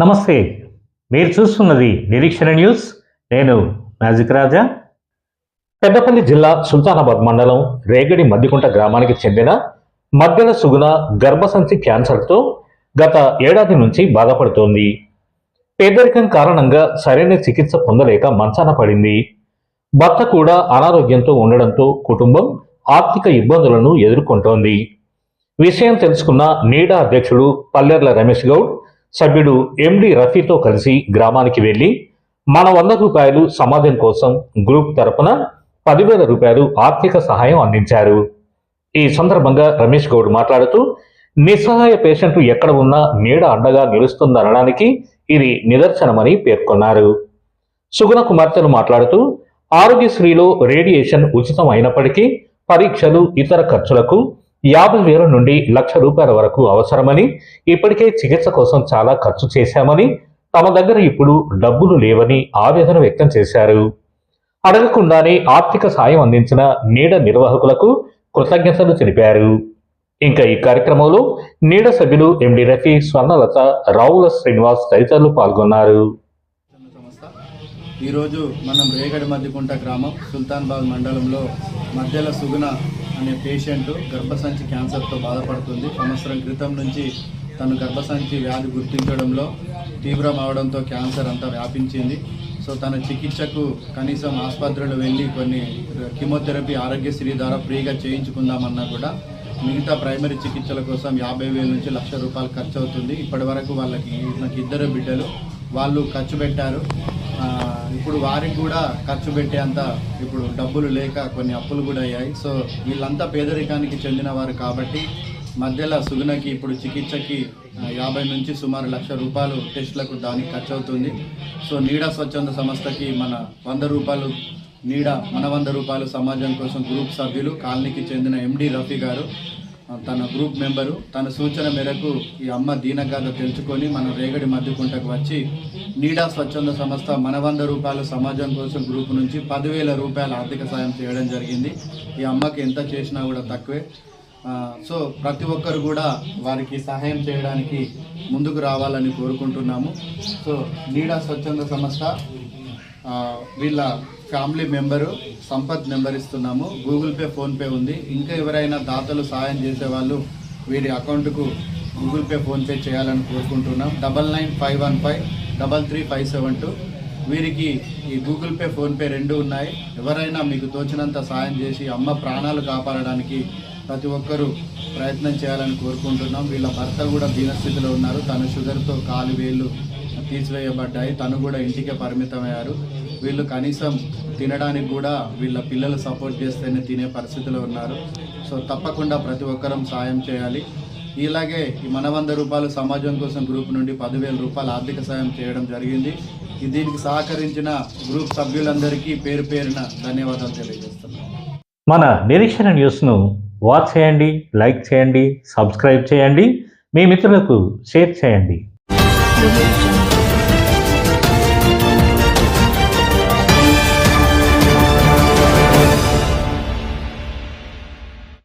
నమస్తే మీరు చూస్తున్నది నిరీక్షణ న్యూస్. నేను మ్యాజిక్ రాజా. పెద్దపల్లి జిల్లా సుల్తానాబాద్ మండలం రేగడి మద్దికుంట గ్రామానికి చెందిన మధ్యన సుగుణ గర్భసంచి క్యాన్సర్తో గత ఏడాది నుంచి బాధపడుతోంది. పేదరికం కారణంగా సరైన చికిత్స పొందలేక మంచాన పడింది. భర్త కూడా అనారోగ్యంతో ఉండడంతో కుటుంబం ఆర్థిక ఇబ్బందులను ఎదుర్కొంటోంది. విషయం తెలుసుకున్న నీడా అధ్యక్షుడు పల్లెర్ల రమేష్ గౌడ్ సభ్యుడు ఎండి రఫీతో కలిసి గ్రామానికి వెళ్ళి మన వంద రూపాయలు సమాజం కోసం గ్రూప్ తరపున పదివేల రూపాయలు ఆర్థిక సహాయం అందించారు. ఈ సందర్భంగా రమేష్ గౌడ్ మాట్లాడుతూ నిస్సహాయ పేషెంట్ ఎక్కడ ఉన్నా నీడ అండగా నిలుస్తుందనడానికి ఇది నిదర్శనమని పేర్కొన్నారు. సుగుణ కుమార్తెను మాట్లాడుతూ ఆరోగ్యశ్రీలో రేడియేషన్ ఉచితం అయినప్పటికీ పరీక్షలు ఇతర ఖర్చులకు యాభై వేల నుండి లక్ష రూపాయల వరకు అవసరమని ఇప్పటికే చికిత్స కోసం చాలా ఖర్చు చేశామని తమ దగ్గర ఇప్పుడు డబ్బులు లేవని ఆవేదన వ్యక్తం చేశారు. అడగకుండానే ఆర్థిక సాయం అందించిన నీడ నిర్వాహకులకు కృతజ్ఞతలు తెలిపారు. ఇంకా ఈ కార్యక్రమంలో నీడ సభ్యులు ఎండి రఫీ స్వర్ణలత రావుల శ్రీనివాస్ తదితరులు పాల్గొన్నారు. ఈరోజు మనం రేగడి మధ్యకుంట గ్రామం సుల్తాన్బాగ్ మండలంలో మధ్యల సుగుణ అనే పేషెంట్ గర్భసంచి క్యాన్సర్తో బాధపడుతుంది. సంవత్సరం క్రితం నుంచి తను గర్భసంచి వ్యాధి గుర్తించడంలో తీవ్రం అవడంతో క్యాన్సర్ అంతా వ్యాపించింది. సో తన చికిత్సకు కనీసం ఆసుపత్రులు వెళ్ళి కొన్ని కీమోథెరపీ ఆరోగ్యశ్రీ ద్వారా ఫ్రీగా చేయించుకుందామన్నా కూడా మిగతా ప్రైమరీ చికిత్సల కోసం యాభై వేల నుంచి లక్ష రూపాయలు ఖర్చు అవుతుంది ఇప్పటి వరకు వాళ్ళకి నాకు ఇద్దరు బిడ్డలు వాళ్ళు ఖర్చు పెట్టారు. ఇప్పుడు వారికి కూడా ఖర్చు పెట్టేంత ఇప్పుడు డబ్బులు లేక కొన్ని అప్పులు కూడా అయ్యాయి. సో వీళ్ళంతా పేదరికానికి చెందినవారు కాబట్టి మధ్యలో సుగుణకి ఇప్పుడు చికిత్సకి యాభై నుంచి సుమారు లక్ష రూపాయలు టెస్టులకు దానికి ఖర్చు అవుతుంది సో నీడా స్వచ్ఛంద సంస్థకి మన వంద రూపాయలు నీడ మన వంద రూపాయలు సమాజం కోసం గ్రూప్ సభ్యులు కాలనీకి చెందిన ఎండి రఫీ గారు తన గ్రూప్ మెంబరు తన సూచన మేరకు ఈ అమ్మ దీనగాథ తెలుసుకొని మన రేగడి మధ్యకుంటకు వచ్చి నీడా స్వచ్ఛంద సంస్థ మన వంద రూపాయలు సమాజం కోసం గ్రూప్ నుంచి పదివేల రూపాయల ఆర్థిక సాయం చేయడం జరిగింది. ఈ అమ్మకి ఎంత చేసినా కూడా తక్కువే. సో ప్రతి ఒక్కరు కూడా వారికి సహాయం చేయడానికి ముందుకు రావాలని కోరుకుంటున్నాము. సో నీడా స్వచ్ఛంద సంస్థ వీళ్ళ ఫ్యామిలీ మెంబరు సంపత్ నెంబర్ ఇస్తున్నాము. గూగుల్ పే ఫోన్పే ఉంది. ఇంకా ఎవరైనా దాతలు సాయం చేసే వాళ్ళు వీరి అకౌంట్కు గూగుల్ పే ఫోన్పే చేయాలని కోరుకుంటున్నాం. Double nine five one five double three five seven two. వీరికి ఈ గూగుల్ పే ఫోన్పే రెండు ఉన్నాయి. ఎవరైనా మీకు తోచినంత సాయం చేసి అమ్మ ప్రాణాలు కాపాడడానికి ప్రతి ఒక్కరూ ప్రయత్నం చేయాలని కోరుకుంటున్నాం. వీళ్ళ భర్త కూడా దీనస్థితిలో ఉన్నారు. తన షుగర్తో కాలు వేళ్ళు తీసివేయబడ్డాయి. తను కూడా ఇంటికే పరిమితమయ్యారు. వీళ్ళు కనీసం తినడానికి కూడా వీళ్ళ పిల్లలు సపోర్ట్ చేస్తేనే తినే పరిస్థితిలో ఉన్నారు. సో తప్పకుండా ప్రతి ఒక్కరం సాయం చేయాలి. ఇలాగే ఈ మన వంద రూపాయలు సమాజం కోసం గ్రూప్ నుండి పదివేల రూపాయలు ఆర్థిక సాయం చేయడం జరిగింది. దీనికి సహకరించిన గ్రూప్ సభ్యులందరికీ పేరు పేరున ధన్యవాదాలు తెలియజేస్తున్నాను. మన నిరీక్షణ న్యూస్ను వాచ్ చేయండి లైక్ చేయండి సబ్స్క్రైబ్ చేయండి. మీ మిత్రులకు షేర్ చేయండి.